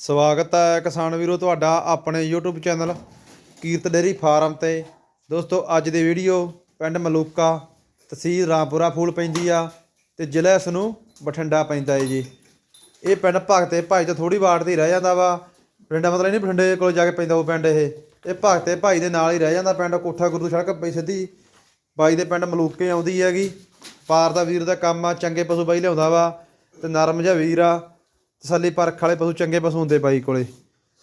ਸਵਾਗਤ ਹੈ ਕਿਸਾਨ ਵੀਰੋ ਤੁਹਾਡਾ ਆਪਣੇ YouTube channel Kirat dairy farm ਤੇ। ਦੋਸਤੋ, ਅੱਜ ਦੀ ਵੀਡੀਓ ਪਿੰਡ ਮਲੂਕਾ ਤਹਿਸੀਲ ਰਾਮਪੁਰਾ ਫੂਲ ਪੈਂਦੀ ਆ ਤੇ ਜ਼ਿਲ੍ਹਾ ਇਸ ਨੂੰ ਬਠਿੰਡਾ ਪੈਂਦਾ ਏ ਜੀ। ਇਹ ਪਿੰਡ ਭਗਤੇ ਭਾਈ ਤੋਂ ਥੋੜੀ ਵਾਟ ਤੇ ਰਹਿ ਜਾਂਦਾ ਵਾ। ਬਠਿੰਡਾ ਮਤਲਬ ਨਹੀਂ, ਬਠਿੰਡੇ ਕੋਲ ਜਾ ਕੇ ਪੈਂਦਾ ਉਹ ਪਿੰਡ ਇਹ। ਇਹ ਭਗਤੇ ਭਾਈ ਦੇ ਨਾਲ ਹੀ ਰਹਿ ਜਾਂਦਾ ਪਿੰਡ, ਕੋਠਾ ਗੁਰੂ ਸੜਕ ਪਈ ਸਿੱਧੀ। ਬਾਈ ਦੇ ਪਿੰਡ ਮਲੂਕੇ ਆਉਂਦੀ ਹੈਗੀ। ਪਾਰ ਦਾ ਵੀਰ ਦਾ ਕੰਮ ਆ, ਚੰਗੇ ਪਸ਼ੂ ਬਾਈ ਲਿਆਉਂਦਾ ਵਾ ਤੇ ਨਰਮ ਜਿਹਾ ਵੀਰ ਆ। ਤਸੱਲੀ ਪਰਖ ਵਾਲੇ ਪਸ਼ੂ ਚੰਗੇ ਪਸ਼ੂ ਹੁੰਦੇ ਬਾਈ ਕੋਲੇ।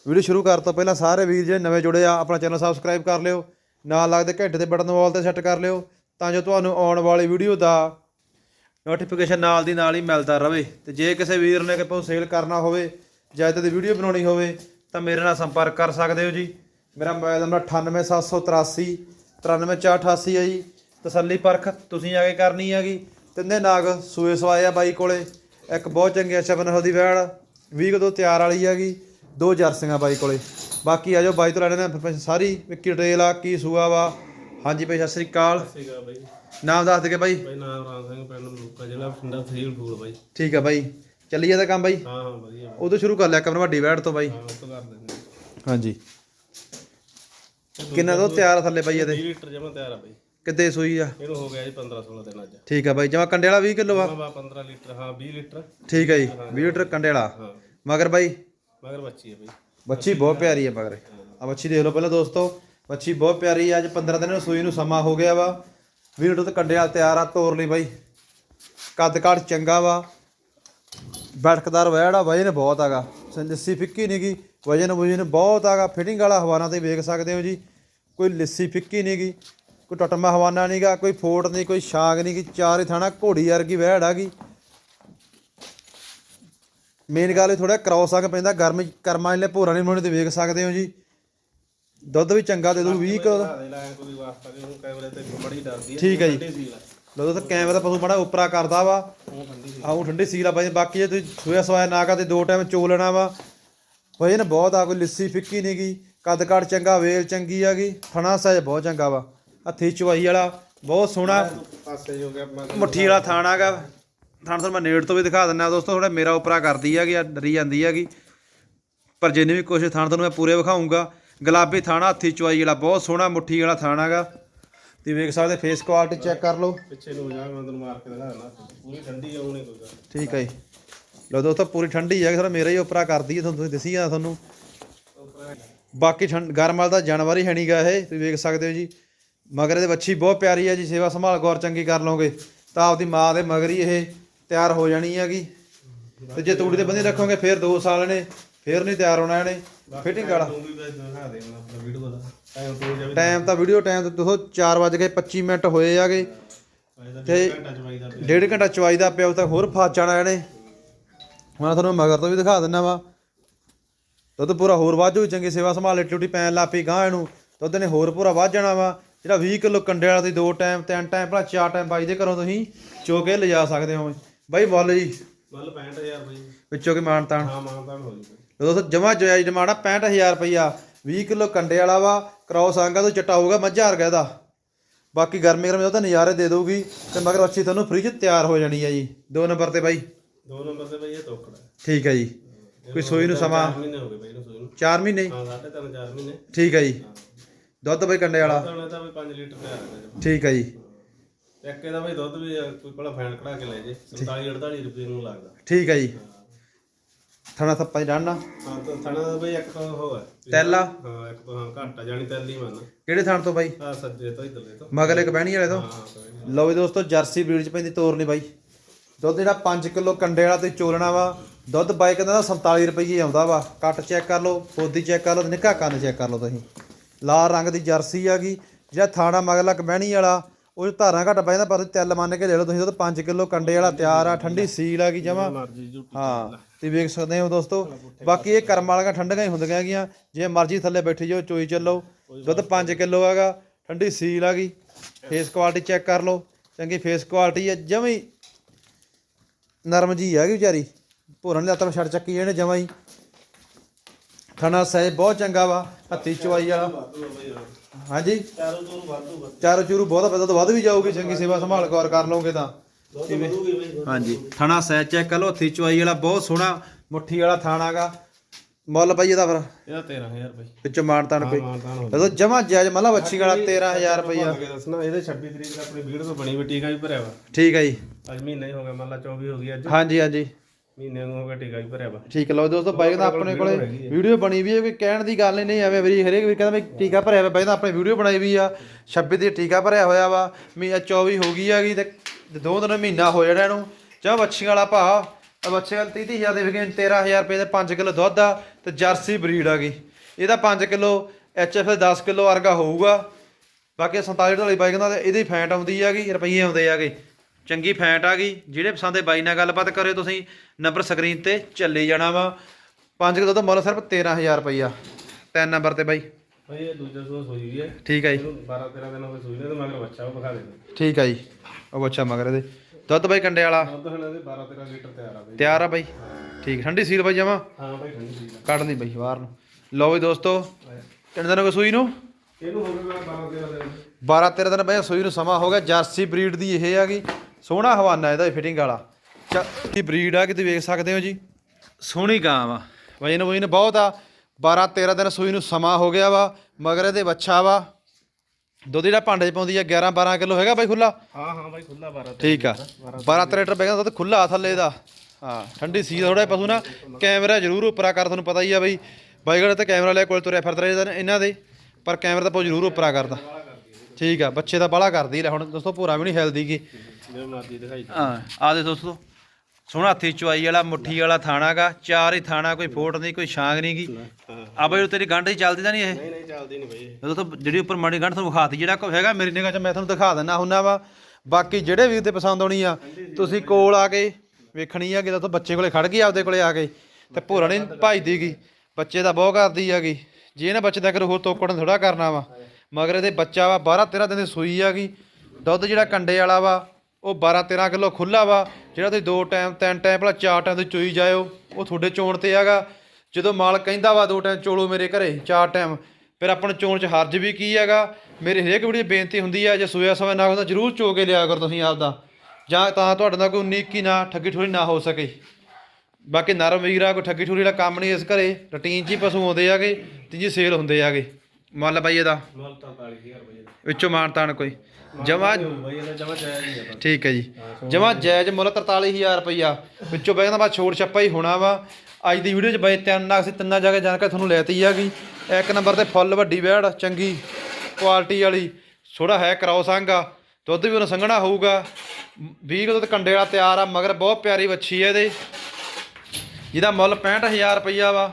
ਵੀਡੀਓ ਸ਼ੁਰੂ ਕਰਨ ਤੋਂ ਪਹਿਲਾਂ ਸਾਰੇ ਵੀਰ ਜਿਹੜੇ ਨਵੇਂ ਜੁੜੇ ਆ, ਆਪਣਾ ਚੈਨਲ ਸਬਸਕ੍ਰਾਈਬ ਕਰ ਲਿਓ। ਨਾਲ ਲੱਗਦੇ ਘੰਟੇ ਦੇ ਬਟਨ ਵਾਲ ਤੇ ਸੈੱਟ ਕਰ ਲਿਓ, ਤਾਂ ਜੋ ਤੁਹਾਨੂੰ ਆਉਣ ਵਾਲੀ ਵੀਡੀਓ ਦਾ ਨੋਟੀਫਿਕੇਸ਼ਨ ਨਾਲ ਦੀ ਨਾਲ ਹੀ ਮਿਲਦਾ ਰਹੇ। ਤੇ ਜੇ ਕਿਸੇ ਵੀਰ ਨੇ ਕੋਈ ਸੇਲ ਕਰਨਾ ਹੋਵੇ, ਜਾਂ ਇੱਦਾਂ ਦੀ ਵੀਡੀਓ ਬਣਾਉਣੀ ਹੋਵੇ, ਤਾਂ ਮੇਰੇ ਨਾਲ ਸੰਪਰਕ ਕਰ ਸਕਦੇ ਹੋ ਜੀ। ਮੇਰਾ ਮੋਬਾਈਲ ਨੰਬਰ 98783 93488 ਹੈ ਜੀ। ਤਸੱਲੀ ਪਰਖ ਤੁਸੀਂ ਆ ਕੇ ਕਰਨੀ ਹੈਗੀ। ਤਿੰਨੇ ਨਾਗ ਸੂਏ ਸਵਾਏ ਆ ਬਾਈ ਕੋਲੇ। ਇੱਕ ਬਹੁਤ ਚੰਗੀ ਸ਼ਬਨ ਉਹਦੀ ਵੈੜ 20 ਕਦੋਂ ਤਿਆਰ ਵਾਲੀ ਹੈਗੀ ਦੋ ਜਰਸੀਆਂ ਬਾਈ ਕੋਲੇ। ਬਾਕੀ ਆ ਜਾਓ ਬਾਈ ਤੋਂ ਲੈਣੇ ਨੇ ਸਾਰੀ ਵਿੱਕੀ ਡਿਟੇਲ ਆ ਕੀ ਸੂਆ ਵਾ। ਹਾਂਜੀ ਬਾਈ ਸਤਿ ਸ੍ਰੀ ਅਕਾਲ। ਸੀਗਾ ਬਾਈ। ਨਾਮ ਦੱਸ ਦੇ ਕੇ ਬਾਈ। ਬਾਈ ਨਾਮ ਰਾਮ ਸਿੰਘ ਪਿੰਡ ਮਲੂਕਾ ਜ਼ਿਲ੍ਹਾ ਬਠਿੰਡਾ ਤਹਿਸੀਲ ਫੂਲ ਬਾਈ। ਠੀਕ ਆ ਬਾਈ। ਚੱਲੀ ਜਾਂਦਾ ਕੰਮ ਬਾਈ? ਹਾਂ ਹਾਂ ਵਧੀਆ ਬਾਈ। ਉਦੋਂ ਸ਼ੁਰੂ ਕਰ ਲਿਆ ਕਮਰ ਵੱਡੀ ਵੈੜ ਤੋਂ ਬਾਈ। ਹਾਂ ਉਹ ਤੋਂ ਕਰ ਦਿੰਦੇ ਹਾਂਜੀ। ਕਿੰਨਾ ਤੋਂ ਤਿਆਰ ਆ ਥੱਲੇ ਬਾਈ ਇਹਦੇ? 20 ਲੀਟਰ ਜਮਾ ਤਿਆਰ ਆ ਬਾਈ। ਕਿੱਦੇ ਸੂਈ ਆ? ਇਹਨੂੰ ਹੋ ਗਿਆ ਜੀ 15 16 ਦਿਨ ਅੱਜ। ਠੀਕ ਆ ਬਾਈ ਜਮਾ ਕੰਡੇ ਵਾਲਾ 20 ਕਿਲੋ ਆ? ਬਾ 15 ਲੀਟਰ ਹਾਂ 20 ਲੀਟਰ। ਠੀਕ ਆ ਜੀ 20 ਲੀਟਰ ਕੰਡੇ ਵਾਲਾ ਹਾਂ। ਮਗਰ ਬਾਈ? ਮਗਰ ਬੱਚੀ ਹੈ ਬਾਈ। ਬੱਚੀ ਬਹੁਤ ਪਿਆਰੀ ਆ ਮਗਰ। ਆ ਬੱਚੀ ਦੇਖ ਲਓ ਪਹਿਲਾਂ ਦੋਸਤੋ ਬੱਚੀ ਬਹੁਤ ਪਿਆਰੀ ਆ ਅੱਜ 15 ਦਿਨ ਨੂੰ ਸੂਈ ਨੂੰ ਸਮਾਂ ਹੋ ਗਿਆ ਵਾ। 20 ਲੀਟਰ ਤੇ ਕੰਡੇ ਵਾਲਾ ਤਿਆਰ ਆ ਤੋਰ ਲਈ ਬਾਈ। ਕੱਦ ਕਾਠ ਚੰਗਾ ਵਾ। ਬੜਕਦਾਰ ਵੈੜਾ ਵਜਨ ਬਹੁਤ ਆਗਾ। ਲੱਸੀ ਫਿੱਕੀ ਨਹੀਂਗੀ ਵਜਨ ਵਜਨ ਬਹੁਤ ਆਗਾ। ਫਿਟਿੰਗ ਵਾਲਾ ਹਵਾਨਾ ਤੇ ਵੇਖ ਸਕਦੇ ਹੋ ਜੀ। ਕੋਈ ਲੱਸੀ ਫਿੱਕੀ ਨਹੀਂਗੀ ਕੋਈ ਟਟਮਾ ਹਵਾਨਾ ਨਹੀਂਗਾ ਕੋਈ ਫੋਟ ਨਹੀਂ ਕੋਈ ਛਾਗ ਨਹੀਂ ਚਾਰ ਹੀ ਥਾਣਾ ਘੋੜੀ ਵਰਗੀ ਵੈੜ ਆਗੀ ਮੇਨ ਗੱਲ ਇਹ ਥੋੜਾ ਕ੍ਰੋਸ ਆ ਕੇ ਪੈਂਦਾ ਗਰਮ ਕਰਮਾਂ ਵਾਲੇ ਭੋਰਾ ਨਹੀਂ ਮੋਣੇ ਤੇ ਵੇਖ ਸਕਦੇ ਹੋ ਜੀ। ਦੁੱਧ ਵੀ ਚੰਗਾ ਦੇ ਦੂ 20 ਕਿਲੋ ਲੈ ਠੀਕ ਹੈ ਜੀ। ਆ। ਦੁੱਧ ਤਾਂ ਕੈਮਰਾ ਦਾ ਪਸ਼ੂ ਬੜਾ ਉਪਰਾ ਕਰਦਾ ਵਾ। ਆਉਂ ਠੰਡੀ ਸੀਲ ਆ। ਬਾਕੀ ਜੇ ਤੁਸੀਂ ਸੋਇਆ ਸਵਾਇਆ ਨਾ ਕਰਦੇ ਦੋ ਟਾਈਮ ਚੋ ਲੈਣਾ ਵਾ। ਵਜਨ ਬਹੁਤ ਆ ਕੋਈ ਲਿੱਸੀ ਫਿੱਕੀ ਨਹੀਂ ਗੀ ਕੱਦ ਕਾਠ ਚੰਗਾ ਵੇਲ ਚੰਗੀ ਆਗੀ ਥਣਾ ਸਾਇਜ਼ ਬਹੁਤ ਚੰਗਾ ਵਾ। ਹੱਥੀ ਚਵਾਈ ਵਾਲਾ ਬਹੁਤ ਸੋਹਣਾ। ਪਾਸੇ ਹੋ ਗਿਆ ਮੁੱਠੀ ਵਾਲਾ ਥਾਣਾ ਹੈਗਾ। ਥਾਣ ਤੁਹਾਨੂੰ ਮੈਂ ਨੇੜ ਤੋਂ ਵੀ ਦਿਖਾ ਦਿੰਦਾ ਦੋਸਤੋ ਥੋੜਾ ਮੇਰਾ ਉਪਰਾ ਕਰਦੀ ਹੈਗੀ ਆ ਡਰੀ ਜਾਂਦੀ ਹੈਗੀ। ਪਰ ਜਿੰਨੀ ਵੀ ਕੋਸ਼ਿਸ਼ ਥਾਣ ਤੁਹਾਨੂੰ ਮੈਂ ਪੂਰੇ ਵਿਖਾਉਂਗਾ ਗੁਲਾਬੀ ਥਾਣਾ ਹੱਥੀ ਚਵਾਈ ਵਾਲਾ ਬਹੁਤ ਸੋਹਣਾ ਮੁੱਠੀ ਵਾਲਾ ਥਾਣਾ ਹੈਗਾ। ਤੇ ਵੇਖ ਸਕਦੇ ਫੇਸ ਕੁਆਲਿਟੀ ਚੈੱਕ ਕਰ ਲਓ। ਪਿੱਛੇ ਨੂੰ ਜਾ ਮੈਂ ਤੈਨੂੰ ਮਾਰ ਕੇ ਦਿਖਾ ਦਿੰਦਾ ਪੂਰੀ ਠੰਡੀ ਆ ਉਹਨੇ ਕੋਈ ਠੀਕ ਹੈ ਜੀ। ਲਓ ਦੋਸਤੋ ਪੂਰੀ ਠੰਡੀ ਹੈ ਥੋੜਾ ਮੇਰਾ ਹੀ ਉਪਰਾ ਕਰਦੀ ਹੈ ਤੁਹਾਨੂੰ ਤੁਸੀਂ ਦਿਸੀ ਆ ਤੁਹਾਨੂੰ। ਬਾਕੀ ਠੰਡ ਗਰਮ ਵਾਲਾ ਤਾਂ ਜਾਨਵਰ ਹੀ ਹੈ ਨਹੀਂਗਾ ਇਹ ਤੁਸੀਂ ਵੇਖ ਸਕਦੇ ਹੋ ਜੀ। ਮਗਰ ਇਹਦੇ ਵੱਛੀ ਬਹੁਤ ਪਿਆਰੀ ਹੈ ਜੀ, ਸੇਵਾ ਸੰਭਾਲ ਗੌਰ ਚੰਗੀ ਕਰ ਲਓਗੇ। ਤਾਂ ਆਪਦੀ ਮਾਂ ਦੇ ਮਗਰ ਹੀ ਇਹ ਤਿਆਰ ਹੋ ਜਾਣੀ ਹੈਗੀ। ਤੇ ਜੇ ਤੂੜੀ ਦੇ ਬੰਦੇ ਰੱਖੋਗੇ, ਫਿਰ 2 ਸਾਲ ਨੇ, ਫਿਰ ਨਹੀਂ ਤਿਆਰ ਹੋਣਾ ਇਹਨੇ। ਫਿਟਿੰਗ ਵਾਲਾ। ਟਾਈਮ ਤਾਂ ਵੀਡੀਓ ਟਾਈਮ ਤੋਂ ਜਾ ਵੀ ਟਾਈਮ ਤਾਂ ਵੀਡੀਓ ਟਾਈਮ ਤੇ ਦੋਸਤੋ 4:25 ਮਿੰਟ ਹੋਏ ਆਗੇ ਤੇ ਡੇਢ ਘੰਟਾ ਚਵਾਈ ਦਾ ਪਿਆ, ਉਹ ਤਾਂ ਹੋਰ ਫਸ ਜਾਣਾ ਇਹਨੇ। ਮੈਂ ਤੁਹਾਨੂੰ ਮਗਰ ਤੋਂ ਵੀ ਦਿਖਾ ਦਿੰਦਾ ਵਾ। ਦੁੱਧ ਪੂਰਾ ਹੋਰ ਵਾਧੂ, ਚੰਗੀ ਸੇਵਾ ਸੰਭਾਲੇ ਟੁੱਟੀ ਪੈਣ ਲੱਪੀ ਗਾਂ ਇਹਨੂੰ। ਦੁੱਧ ਨੇ ਹੋਰ ਪੂਰਾ ਵੱਧ ਜਾਣਾ ਵਾ। ਜਿਹੜਾ 20 ਕਿਲੋ ਕੰਡੇ ਵਾਲਾ ਤੁਸੀਂ ਦੋ ਟਾਈਮ ਤਿੰਨ ਟਾਈਮ ਭਲਾ ਚਾਰ ਟਾਈਮ ਬਾਈ ਦੇ ਘਰੋਂ ਤੁਸੀਂ ਚੋ ਕੇ ਲਿਜਾ ਸਕਦੇ ਹੋ ਬਾਈ। ਮੁੱਲ ਜੀ। ਮਤਲਬ 65000 ਬਾਈ। ਵਿੱਚੋਂ ਕੀ ਮਾਨ ਤਾਣ ਹਾਂ ਮਾਂ ਤਾਂ ਹੋ ਜੂਗਾ ਦੋਸਤੋ ਜਮਾ ਜਾਇਜ਼ ਡਿਮਾਂਡ ਆ 65000 ਰੁਪਈਆ। 20 ਕਿਲੋ ਕੰਡੇ ਵਾਲਾ ਵਾ ਕ੍ਰੋਸ ਆਂਗਾ ਤੋਂ ਚਟਾ ਹੋਊਗਾ ਮੱਝਾਂ ਵਰਗਾ ਇਹਦਾ। ਬਾਕੀ ਗਰਮੀ ਗਰਮੀ ਦਾ ਤਾਂ ਨਜ਼ਾਰੇ ਦੇ ਦਊਗੀ ਤੇ ਮਗਰ ਅੱਛੀ ਤੁਹਾਨੂੰ ਫ੍ਰਿਜ ਤਿਆਰ ਹੋ ਜਾਣੀ ਹੈ ਜੀ। ਦੋ ਨੰਬਰ ਤੇ ਬਾਈ। ਦੋ ਨੰਬਰ ਤੇ ਬਾਈ ਇਹ ਤੋਕੜਾ ਠੀਕ ਹੈ ਜੀ। ਕੋਈ ਸੋਈ ਨੂੰ ਸਮਾਂ। 4 ਮਹੀਨੇ ਹੋ ਗਏ ਬਾਈ ਨੂੰ ਸੂਈ ਨੂੰ। 4 ਮਹੀਨੇ? ਹਾਂ ਸਾਢੇ ਤਿੰਨ 4 ਮਹੀਨੇ। ਠੀਕ ਹੈ ਜੀ। ਦੁੱਧ ਬਈ ਕੰਡੇ ਵਾਲਾ? ਉਹਨੇ ਤਾਂ ਵੀ 5 ਲੀਟਰ ਤਿਆਰ ਹੈ ਠੀਕ ਹੈ ਜੀ। ਇੱਕ ਇਹਦਾ ਬਾਈ ਦੁੱਧ ਵੀ ਕੋਈ ਭਲਾ ਫੈਨ ਕਢਾ ਕੇ ਲੈ ਜੇ 47 48 ਰੁਪਏ ਨੂੰ ਲੱਗਦਾ। ਠੀਕ ਹੈ ਜੀ। ਥਣਾ ਥੱਪਾ ਜੀ ਡਾਣਾ ਹਾਂ ਤਾਂ ਥਣਾ ਦਾ ਬਾਈ ਇੱਕ ਤਾਂ ਉਹ ਹੈ। ਤੈਲਾ ਹਾਂ ਇੱਕ ਤਾਂ ਹਾਂ ਘਾਟਾ ਜਾਣੀ ਤੈਲੀ ਮੰਨ ਕਿਹੜੇ ਥਣ ਤੋਂ ਬਾਈ? ਆ ਸੱਜੇ ਤੋਂ ਇਧਰਲੇ ਤੋਂ। ਮਗਲੇ ਕਬਹਿਣੀ ਵਾਲੇ ਤੋਂ? ਹਾਂ ਹਾਂ ਕੋਈ ਨੀ। ਲਓ ਵੀ ਦੋਸਤੋ ਜਰਸੀ ਬਰੀਡ ਚ ਪੈਂਦੀ ਤੋਰ ਨਹੀਂ ਬਾਈ। ਦੁੱਧ ਜਿਹੜਾ 5 ਕਿਲੋ ਕੰਡੇ ਵਾਲਾ ਤੇ ਚੋਲਣਾ ਵਾ ਦੁੱਧ ਬਾਈ ਕਹਿੰਦਾ 47 ਰੁਪਏ ਆਉਂਦਾ ਵਾ। ਕੱਟ ਚੈੱਕ ਕਰ ਲਓ ਫੋਦੀ ਚੈੱਕ ਕਰ ਲਓ ਤੇ ਨਿੱਕਾ ਕੰਨ ਚੈੱਕ ਕਰ ਲਓ ਤੁਸੀਂ। ਲਾਲ ਰੰਗ ਦੀ ਜਰਸੀ ਆਗੀ ਜਿਹੜਾ ਥਾਣਾ ਮਗਲਾ ਕਬਹਿਣੀ ਵਾਲਾ ਉਹ ਧਾਰਾਂ ਘੱਟ ਪੈਂਦਾ ਪਰ ਤਿੱਲ ਮੰਨ ਕੇ ਲੈ ਲਓ ਤੁਸੀਂ ਦੁੱਧ 5 ਕਿਲੋ ਕੰਡੇ ਵਾਲਾ ਤਿਆਰ ਆ ਠੰਡੀ ਸੀਲ ਆ ਗਈ ਜਮਾ। ਹਾਂ ਤੇ ਵੇਖ ਸਕਦੇ ਹੋ ਦੋਸਤੋ ਬਾਕੀ ਇਹ ਕਰਮ ਵਾਲੀਆਂ ਠੰਡੀਆਂ ਹੀ ਹੁੰਦੀਆਂ ਹੈਗੀਆਂ ਜੇ ਮਰਜ਼ੀ ਥੱਲੇ ਬੈਠੀ ਜਾਓ ਚੋਈ ਚੱਲੋ। ਦੁੱਧ 5 ਕਿਲੋ ਹੈਗਾ ਠੰਡੀ ਸੀਲ ਆ ਗਈ। ਫੇਸ ਕੁਆਲਿਟੀ ਚੈੱਕ ਕਰ ਲਓ ਚੰਗੀ ਫੇਸ ਕੁਆਲਿਟੀ ਹੈ ਜਮਾਂ ਹੀ ਨਰਮ ਜੀ ਹੈਗੀ ਵਿਚਾਰੀ। ਭੋਰਨ ਹੱਥਾਂ ਛੱਡ ਚੱਕੀ ਇਹਨੇ ਜਮਾਂ ਹੀ। ਖਾਣਾ ਸਹਿ ਬਹੁਤ ਚੰਗਾ ਵਾ ਹੱਥੀ ਚਵਾਈ ਵਾਲਾ। ਹਾਂਜੀ? ਚਾਰੋਂ ਵਾਧੂ ਚਾਰੋ ਚੂਰੂ ਬਹੁਤ ਪੈਦਾ ਤੋਂ ਵੱਧ ਵੀ ਜਾਊਗੀ ਚੰਗੀ ਸੇਵਾ ਸੰਭਾਲ ਗੌਰ ਕਰ ਲਓਗੇ ਤਾਂ। ਹਾਂਜੀ ਥਾਣਾ ਸੈ ਚੈੱਕ ਕਰ ਲਓ ਹੱਥੀ ਚਵਾਈ ਵਾਲਾ ਬਹੁਤ ਸੋਹਣਾ ਮੁੱਠੀ ਵਾਲਾ ਥਾਣਾਗਾ ਮੁੱਲ ਬਾਈ ਇਹਦਾ ਫਿਰ? ਇਹਦਾ 13000 ਰੁਪਏ। ਵਿੱਚੋਂ ਮਾਨਤਾਨ ਕੋਈ? ਜਮਾ ਜਾਇਜ਼ ਮਤਲਬ ਵੱਛੀ ਵਾਲਾ 13000 ਰੁਪਇਆ ਕੇ ਦੱਸਣਾ ਇਹਦੇ 26 ਤਰੀਕ ਦਾ ਆਪਣੀ ਵੀਡੀਓ ਤੋਂ ਬਣੀ ਵੀ ਟੀਕਾ ਵੀ ਭਰਿਆ ਵਾ। ਠੀਕ ਹੈ ਜੀ। ਅੱਜ ਮਹੀਨਾ ਹੀ ਹੋ ਗਿਆ ਮੰਨ ਲਾ 24 ਹੋ ਗਈ ਅੱਜ। ਹਾਂਜੀ ਹਾਂਜੀ। ਮਹੀਨੇ ਨੂੰ ਹੋ ਗਿਆ ਟੀਕਾ ਵੀ ਭਰਿਆ ਵਾ। ਠੀਕ ਲਓ ਦੋਸਤੋ ਬਾਈਕ ਦਾ ਆਪਣੇ ਕੋਲੇ ਵੀਡੀਓ ਬਣੀ ਵੀ ਹੈ ਕੋਈ ਕਹਿਣ ਦੀ ਗੱਲ ਨਹੀਂ ਐਵੇਂ ਵੀਰੇ ਹਰੇਕ ਵੀ ਕਹਿੰਦਾ ਵੀ ਟੀਕਾ ਭਰਿਆ ਹੋਇਆ ਬਾਈਕ ਦਾ ਆਪਣੇ ਵੀਡੀਓ ਬਣਾਈ ਵੀ ਆ 26 ਦੀ ਟੀਕਾ ਭਰਿਆ ਹੋਇਆ ਵਾ ਮਹੀਨਾ 24 ਹੋ ਗਈ ਹੈਗੀ ਤੇ ਦੋ ਦਿਨ ਮਹੀਨਾ ਹੋ ਜਾਣਾ ਇਹਨੂੰ। ਚਾਹ ਵੱਛੀਆਂ ਵਾਲਾ ਭਾ ਆ ਬੱਚੇ ਵਾਲ 30000 ਦੇ ਵਿਕੇ 13000 ਰੁਪਏ ਦੇ 5 ਕਿਲੋ ਦੁੱਧ ਆ ਤੇ ਜਰਸੀ ਬਰੀਡ ਆ ਗਈ। ਇਹਦਾ 5 ਕਿਲੋ ਐਚਐਫ 10 ਕਿਲੋ ਵਰਗਾ ਹੋਊਗਾ। ਬਾਕੀ 47 ਵਾਲੀ ਬਾਈਕ ਦਾ ਇਹਦੀ ਫੈਂਟ ਆਉਂਦੀ ਹੈਗੀ ਰੁਪਈਏ ਆਉਂਦੇ ਹੈਗੇ। ਚੰਗੀ ਫੈਂਟ ਆ ਗਈ। ਜਿਹੜੇ ਪਸੰਦ ਹੈ ਬਾਈ ਨਾਲ ਗੱਲਬਾਤ ਕਰਿਓ ਤੁਸੀਂ ਨੰਬਰ ਸਕਰੀਨ ਤੇ ਚੱਲੇ ਜਾਣਾ ਵਾ। 5 ਕਿਲੋ ਦਾ ਮੁੱਲ ਸਿਰਫ 13000 ਰੁਪਈਆ। ਤਿੰਨ ਨੰਬਰ ਤੇ ਬਾਈ। ਭਾਈ ਇਹ ਦੂਜਾ ਸੂਆ ਸੋਈ ਵੀ ਹੈ। ਠੀਕ ਹੈ ਜੀ। ਇਹਨੂੰ 12 13 ਦਿਨ ਹੋ ਗਏ ਸੂਈ ਨੇ ਤੇ ਮਗਰ ਬੱਚਾ ਉਹ ਵਿਖਾ ਦੇ ਠੀਕ ਹੈ ਜੀ। ਉਹ ਬੱਚਾ ਮਗਰ ਇਹਦੇ। ਦੁੱਧ ਬਾਈ ਕੰਡੇ ਵਾਲਾ। ਦੁੱਧ ਹੁਣ ਇਹਦੇ 12 13 ਲੀਟਰ ਤਿਆਰ ਆ ਬਈ। ਤਿਆਰ ਆ ਬਾਈ। ਠੀਕ ਠੰਡੀ ਸੀਲ ਬਾਈ ਜਮਾ? ਹਾਂ ਭਾਈ ਠੰਡੀ ਸੀ ਕੱਢ ਲਈ ਬਾਈ ਬਾਹਰ ਨੂੰ। ਲਓ ਵੀ ਦੋਸਤੋ ਕਿੰਨੇ ਦਿਨ ਹੋ ਗਏ ਸੂਈ ਨੂੰ? ਇਹਨੂੰ ਹੋ ਗਿਆ 12 13 ਦਿਨ। 12 13 ਦਿਨ ਬਾਈ ਸੂਈ ਨੂੰ ਸਮਾਂ ਹੋ ਗਿਆ। ਜਰਸੀ ਬਰੀਡ ਦੀ ਇਹ ਹੈਗੀ ਸੋਹਣਾ ਹਵਾਨਾ ਇਹਦਾ ਫਿਟਿੰਗ ਵਾਲਾ। ਕੀ ਬਰੀਡ ਆ ਕਿ ਤੁਸੀਂ ਵੇਖ ਸਕਦੇ ਹੋ ਜੀ? ਸੋਹਣੀ ਗਾਂ ਵਾ। ਵਜਨ ਵਜਨ ਬਹੁਤ ਆ। 12 13 ਦਿਨ ਸੂਈ ਨੂੰ ਸਮਾਂ ਹੋ ਗਿਆ ਵਾ ਮਗਰ ਇਹਦੇ ਬੱਚਾ ਵਾ। ਦੁੱਧ ਜਿਹੜਾ ਭਾਂਡੇ 'ਚ ਪਾਉਂਦੀ ਆ 11 12 ਕਿਲੋ ਹੈਗਾ ਬਾਈ ਖੁੱਲਾ ਹਾਂ ਹਾਂ ਭਾਈ ਖੁੱਲਾ 12 ਠੀਕ ਆ। 12 13 ਲੀਟਰ ਬੈਗਾ ਦੁੱਧ ਖੁੱਲਾ ਥੱਲੇ ਦਾ। ਹਾਂ ਠੰਡੀ ਸੀ ਥੋੜਾ ਪਸ਼ੂ ਨਾ। ਕੈਮਰਾ ਜ਼ਰੂਰ ਉਪਰਾ ਕਰ ਤੁਹਾਨੂੰ ਪਤਾ ਹੀ ਆ ਬਈ। ਬਾਈਗੜ ਤੇ ਕੈਮਰਾ ਲੈ ਕੋਲ ਤੁਰਿਆ ਫਿਰਦਾ ਰਹਿੰਦਾ ਇਹਨਾਂ ਦੇ ਪਰ ਕੈਮਰਾ ਤਾਂ ਪੋ ਜ਼ਰੂਰ ਉਪਰਾ ਕਰਦਾ। ਠੀਕ ਆ ਬੱਚੇ ਦਾ ਬਾਲਾ ਕਰਦੀ ਲੈ ਹੁਣ ਦੋਸਤੋ ਭੂਰਾ ਵੀ ਨਹੀਂ ਹਿਲਦੀ ਗੀ। ਜੇ ਮਰਜ਼ੀ ਦਿਖਾਈ ਹਾਂ ਆ ਦੇ ਦੋਸਤੋ। ਸੋਹਣਾ ਹੱਥੀ ਚੁਆਈ ਵਾਲਾ ਮੁੱਠੀ ਵਾਲਾ ਥਾਣਾਗਾ ਚਾਰ ਹੀ ਥਾਣਾ ਕੋਈ ਫੋਟ ਨਹੀਂ ਕੋਈ ਛਾਂਗ ਨਹੀਂ ਗੀ। ਆ ਬਈ ਤੇਰੀ ਗੰਢ ਹੀ ਚੱਲਦੀ ਤਾਂ ਨਹੀਂ ਇਹ? ਨਹੀਂ ਨਹੀਂ ਚੱਲਦੀ ਨਹੀਂ ਭਾਈ ਇਹ। ਜਦੋਂ ਤੋਂ ਜਿਹੜੀ ਉੱਪਰ ਮਾੜੀ ਗੰਢ ਤੁਹਾਨੂੰ ਵਿਖਾਤੀ ਜਿਹੜਾ ਕੋ ਹੈਗਾ ਮੇਰੀ ਨਿਗਾਹ 'ਚ ਮੈਂ ਤੁਹਾਨੂੰ ਦਿਖਾ ਦਿੰਦਾ ਹੁੰਨਾ ਵਾ। ਬਾਕੀ ਜਿਹੜੇ ਵੀਰ ਤੇ ਪਸੰਦ ਆਉਣੀ ਆ ਤੁਸੀਂ ਕੋਲ ਆ ਕੇ ਵੇਖਣੀ ਆ ਕਿ ਤਾਂ ਬੱਚੇ ਕੋਲੇ ਖੜ ਗਈ ਆਪਦੇ ਕੋਲੇ ਆ ਕੇ। ਤੇ ਭੋਰਾ ਨਹੀਂ ਭਜਦੀ ਗੀ। ਬੱਚੇ ਦਾ ਬਹੁਤ ਕਰਦੀ ਹੈਗੀ ਜੇ ਇਹਨੇ ਬੱਚੇ ਦਾ ਕਰ ਹੋਰ ਤੋਕੜ ਥੋੜਾ ਕਰਨਾ ਵਾ। ਮਗਰ ਇਹਦੇ ਬੱਚਾ ਵਾ 12 13 ਦਿਨ ਦੀ ਸੂਈ ਹੈਗੀ ਦੁੱਧ ਜਿਹੜਾ ਕੰਡੇ ਵਾਲਾ ਵਾ, ਉਹ 12 13 ਕਿਲੋ ਖੁੱਲਾ ਵਾ, ਜਿਹੜਾ ਤੁਸੀਂ ਦੋ ਟਾਈਮ, ਤਿੰਨ ਟਾਈਮ ਭਲਾ ਚਾਰ ਟਾਈਮ ਤੇ ਚੋਈ ਜਾਇਓ, ਉਹ ਤੁਹਾਡੇ ਚੋਣ ਤੇ ਹੈਗਾ। ਜਦੋਂ ਮਾਲ ਕਹਿੰਦਾ ਵਾ, ਦੋ ਟਾਈਮ ਚੋਲੋ ਮੇਰੇ ਘਰੇ, ਚਾਰ ਟਾਈਮ, ਫਿਰ ਆਪਾਂ ਚੋਣ ਚ ਹਰਜ ਵੀ ਕੀ ਹੈਗਾ? ਮੇਰੇ ਹਰੇਕ ਵੀਡੀਓ ਬੇਨਤੀ ਹੁੰਦੀ ਆ, ਜੇ ਸੋਇਆ ਸਮਾਂ ਨਾ ਹੁੰਦਾ, ਜਰੂਰ ਚੋ ਕੇ ਲਿਆ ਕਰੋ ਤੁਸੀਂ ਆਪਦਾ। ਜਾਂ ਤਾਂ ਤੁਹਾਡੇ ਨਾਲ ਕੋਈ ਨੀਕੀ ਨਾ ਠੱਗੀ ਠੋਰੀ ਨਾ ਹੋ ਸਕੇ। ਬਾਕੀ ਨਰਮ ਵੀਰਾ, ਕੋਈ ਠੱਗੀ ਠੋਰੀ ਵਾਲਾ ਕੰਮ ਨਹੀਂ ਇਸ ਘਰੇ। ਰੁਟੀਨ 'ਚ ਹੀ ਪਸ਼ੂ ਆਉਂਦੇ ਆਗੇ ਤੇ ਜੀ ਸੇਲ ਹੁੰਦੇ ਆਗੇ ਮੁੱਲ ਬਾਈ ਇਹਦਾ? ਮੁੱਲ ਤਾਂ 40000 ਰੁਪਏ ਦਾ ਵਿੱਚੋਂ ਮਾਨ ਤਾਨ ਕੋਈ। ਜਮਾ ਭਾਈ ਇਹਦਾ ਜਮਾ ਜਾਇਜ਼ ਹੀ ਆ ਤਾਂ ਠੀਕ ਹੈ ਜੀ। ਜਮਾ ਜਾਇਜ਼ ਮੁੱਲ 43000 ਰੁਪਈਆ। ਵਿੱਚੋਂ ਬਈ ਕਹਿੰਦਾ ਬਾ ਛੋੜ ਛੱਪਾ ਹੀ ਹੋਣਾ ਵਾ। ਅੱਜ ਦੀ ਵੀਡੀਓ 'ਚ ਬਈ ਤਿੰਨ ਨਾਲ ਅਸੀਂ ਤਿੰਨਾਂ ਜਗ੍ਹਾ ਜਾਣਕਾਰੀ ਤੁਹਾਨੂੰ ਲੈਤੀ ਹੈਗੀ। ਇੱਕ ਨੰਬਰ ਤੇ ਫੁੱਲ ਵੱਡੀ ਵੈੜ ਚੰਗੀ ਕੁਆਲਿਟੀ ਵਾਲੀ। ਥੋੜਾ ਹੈ ਕਰਾਉ ਸੰਗਾ। ਦੁੱਧ ਵੀ ਉਹਨੂੰ ਸੰਘਣਾ ਹੋਊਗਾ। 20 ਕਿਲੋ ਤੇ ਕੰਡੇ ਵਾਲਾ ਤਿਆਰ ਆ ਮਗਰ ਬਹੁਤ ਪਿਆਰੀ ਵੱਛੀ ਹੈ ਇਹਦੇ। ਜਿਹਦਾ ਮੁੱਲ 65000 ਰੁਪਈਆ ਵਾ।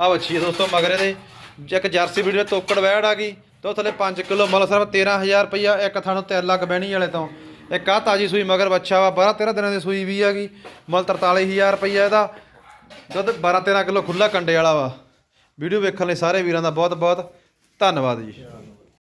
ਆ ਵੱਛੀ ਦੋਸਤੋ ਮਗਰ ਇਹਦੇ। ਇੱਕ ਜਰਸੀ ਵੀਡੀਓ ਤੋਕੜ ਵੈੜ ਆ ਗਈ ਤੇ ਉਹ ਥੱਲੇ 5 ਕਿਲੋ ਮੁੱਲ ਸਿਰਫ 13000 ਰੁਪਈਆ, ਇੱਕ ਥਾਣੋਂ 3 ਲੱਖ ਬਹਿਣੀ ਵਾਲੇ ਤੋਂ। ਇੱਕ ਆ ਤਾਜੀ ਸੂਈ ਮਗਰ ਬੱਚਾ ਵਾ 12 13 ਦਿਨਾਂ ਦੀ ਸੂਈ ਵੀ ਆ ਹੈਗੀ ਮੁੱਲ 43000 ਰੁਪਈਆ ਇਹਦਾ। ਦੁੱਧ 12 13 ਕਿਲੋ ਖੁੱਲਾ ਕੰਡੇ ਵਾਲਾ ਵਾ। ਵੀਡੀਓ ਵੇਖਣ ਲਈ ਸਾਰੇ ਵੀਰਾਂ ਦਾ ਬਹੁਤ ਬਹੁਤ ਧੰਨਵਾਦ ਜੀ।